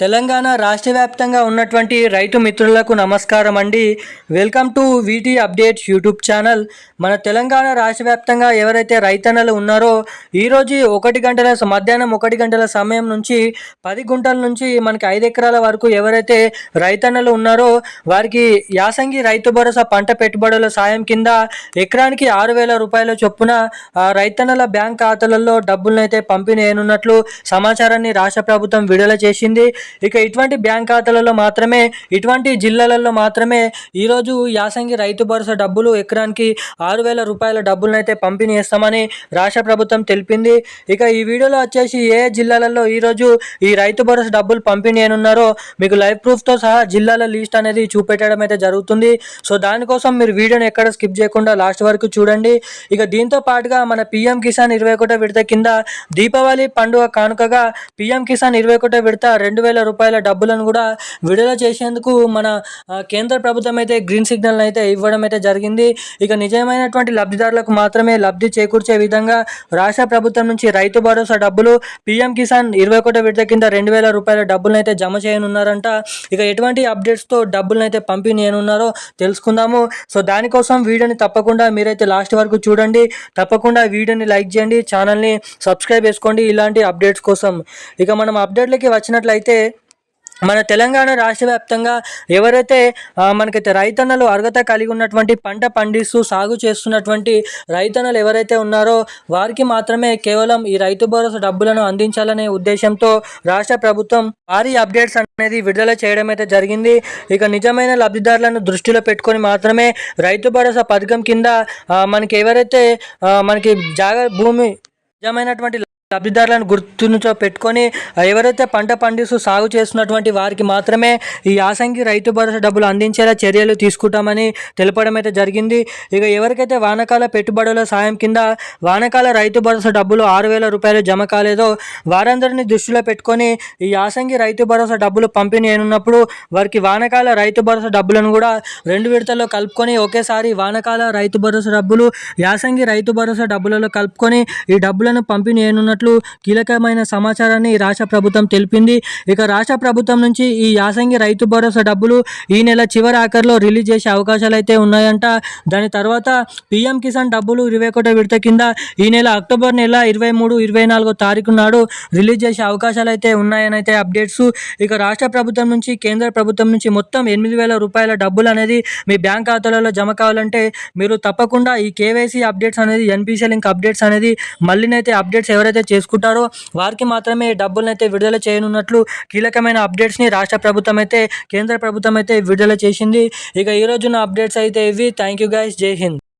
తెలంగాణ రాష్ట్ర వ్యాప్తంగా ఉన్నటువంటి రైతు మిత్రులకు నమస్కారం అండి. Welcome to VT updates YouTube channel. మన తెలంగాణ రాష్ట్ర వ్యాప్తంగా ఎవరైతే రైతన్నలు ఉన్నారో ఈరోజు ఒకటి గంటల మధ్యాహ్నం ఒకటి గంటల సమయం నుంచి పది గుంటల నుంచి మనకి ఐదు ఎకరాల వరకు ఎవరైతే రైతన్నలు ఉన్నారో వారికి యాసంగి రైతు భరోసా పంట పెట్టుబడుల సాయం కింద ఎకరానికి ఆరు వేల రూపాయల చొప్పున ఆ రైతన్నల బ్యాంక్ ఖాతాలలో డబ్బులను అయితే పంపిణీ అయినట్లు సమాచారాన్ని రాష్ట్ర ప్రభుత్వం విడుదల చేసింది. ఇక ఇటువంటి బ్యాంక్ ఖాతాలలో మాత్రమే ఇటువంటి జిల్లాలలో మాత్రమే ఈరోజు యాసంగి రైతు భరోసా డబ్బులు ఎకరానికి ఆరు వేల రూపాయల డబ్బులనైతే అయితే పంపిణీ చేస్తామని రాష్ట్ర ప్రభుత్వం తెలిపింది. ఇక ఈ వీడియోలో వచ్చేసి ఏ జిల్లాలలో ఈరోజు ఈ రైతు భరోసా డబ్బులు పంపిణీ ఉన్నారో మీకు లైవ్ ప్రూఫ్తో సహా జిల్లాల లిస్ట్ అనేది చూపెట్టడం అయితే జరుగుతుంది. సో దానికోసం మీరు వీడియోని ఎక్కడ స్కిప్ చేయకుండా లాస్ట్ వరకు చూడండి. ఇక దీంతో పాటుగా మన పిఎం కిసాన్ ఇరవై ఒకటో విడత కింద దీపావళి పండుగ కానుకగా పిఎం కిసాన్ ఇరవై ఒకటో విడత రెండు వేల రూపాయల డబ్బులను కూడా విడుదల చేసేందుకు మన కేంద్ర ప్రభుత్వం అయితే గ్రీన్ సిగ్నల్ అయితే ఇవ్వడం అయితే జరిగింది. ఇక నిజమైనటువంటి లబ్ధిదారులకు మాత్రమే లబ్ధి చేకూర్చే విధంగా రాష్ట్ర ప్రభుత్వం నుంచి రైతు భరోసా డబ్బులు పీఎం కిసాన్ ఇరవై ఒకటో విడత కింద రెండు వేల రూపాయల డబ్బులను అయితే జమ చేయనున్నారంట. ఇక ఎటువంటి అప్డేట్స్తో డబ్బులను అయితే పంపిణీ తెలుసుకుందాము. సో దానికోసం వీడియోని తప్పకుండా మీరైతే లాస్ట్ వరకు చూడండి. తప్పకుండా వీడియోని లైక్ చేయండి ఛానల్ని సబ్స్క్రైబ్ చేసుకోండి. ఇలాంటి అప్డేట్స్ కోసం ఇక మనం అప్డేట్లకి వచ్చినట్లయితే మన తెలంగాణ రాష్ట్ర వ్యాప్తంగా ఎవరైతే మనకైతే రైతన్నలు అర్హత కలిగి ఉన్నటువంటి పంట పండిస్తూ సాగు చేస్తున్నటువంటి రైతన్నలు ఎవరైతే ఉన్నారో వారికి మాత్రమే కేవలం ఈ రైతు భరోసా డబ్బులను అందించాలనే ఉద్దేశంతో రాష్ట్ర ప్రభుత్వం భారీ అప్డేట్స్ అనేది విడుదల చేయడం అయితే జరిగింది. ఇక నిజమైన లబ్ధిదారులను దృష్టిలో పెట్టుకొని మాత్రమే రైతు భరోసా పథకం కింద మనకి ఎవరైతే మనకి జాగ భూమి నిజమైనటువంటి లబ్ధిదారులను గుర్తునుచో పెట్టుకొని ఎవరైతే పంట పండిస్తూ సాగు చేస్తున్నటువంటి వారికి మాత్రమే ఈ యాసంగి రైతు భరోసా డబ్బులు అందించేలా చర్యలు తీసుకుంటామని తెలపడం అయితే జరిగింది. ఇక ఎవరికైతే వానకాల పెట్టుబడుల సాయం కింద వానకాల రైతు భరోసా డబ్బులు ఆరు వేల రూపాయలు జమ కాలేదో వారందరినీ దృష్టిలో పెట్టుకొని ఈ యాసంగి రైతు భరోసా డబ్బులు పంపిణీ అయినప్పుడు వారికి వానకాల రైతు భరోసా డబ్బులను కూడా రెండు విడతల్లో కలుపుకొని ఒకేసారి వానకాల రైతు భరోసా డబ్బులు యాసంగి రైతు భరోసా డబ్బులలో కలుపుకొని ఈ డబ్బులను పంపిణీ అయినట్లు కీలకమైన సమాచారాన్ని రాష్ట్ర ప్రభుత్వం తెలిపింది. ఇక రాష్ట్ర ప్రభుత్వం నుంచి ఈ యాసంగి రైతు భరోసా డబ్బులు ఈ నెల చివరి ఆఖరిలో రిలీజ్ చేసే అవకాశాలు అయితే ఉన్నాయంట. దాని తర్వాత పీఎం కిసాన్ డబ్బులు ఇరవై ఒకటో విడత కింద ఈ నెల అక్టోబర్ నెల ఇరవై మూడు ఇరవై నాలుగో తారీఖు నాడు రిలీజ్ చేసే అవకాశాలు అయితే ఉన్నాయని అయితే అప్డేట్స్. ఇక రాష్ట్ర ప్రభుత్వం నుంచి కేంద్ర ప్రభుత్వం నుంచి మొత్తం ఎనిమిది వేల రూపాయల డబ్బులు అనేది మీ బ్యాంక్ ఖాతాలలో జమ కావాలంటే మీరు తప్పకుండా ఈ కేవైసీ అప్డేట్స్ అనేది ఎన్పిసి లింక్ అప్డేట్స్ అనేది మళ్ళీనైతే అప్డేట్స్ ఎవరైతే చేసుకుంటారో వారికి మాత్రమే డబ్బులను అయితే విడుదల చేయనున్నట్లు కీలకమైన అప్డేట్స్ని రాష్ట్ర ప్రభుత్వం అయితే కేంద్ర ప్రభుత్వం అయితే విడుదల చేసింది. ఇక ఈ రోజున అప్డేట్స్ అయితే ఇవి. థ్యాంక్ యూ గైస్ జై హింద్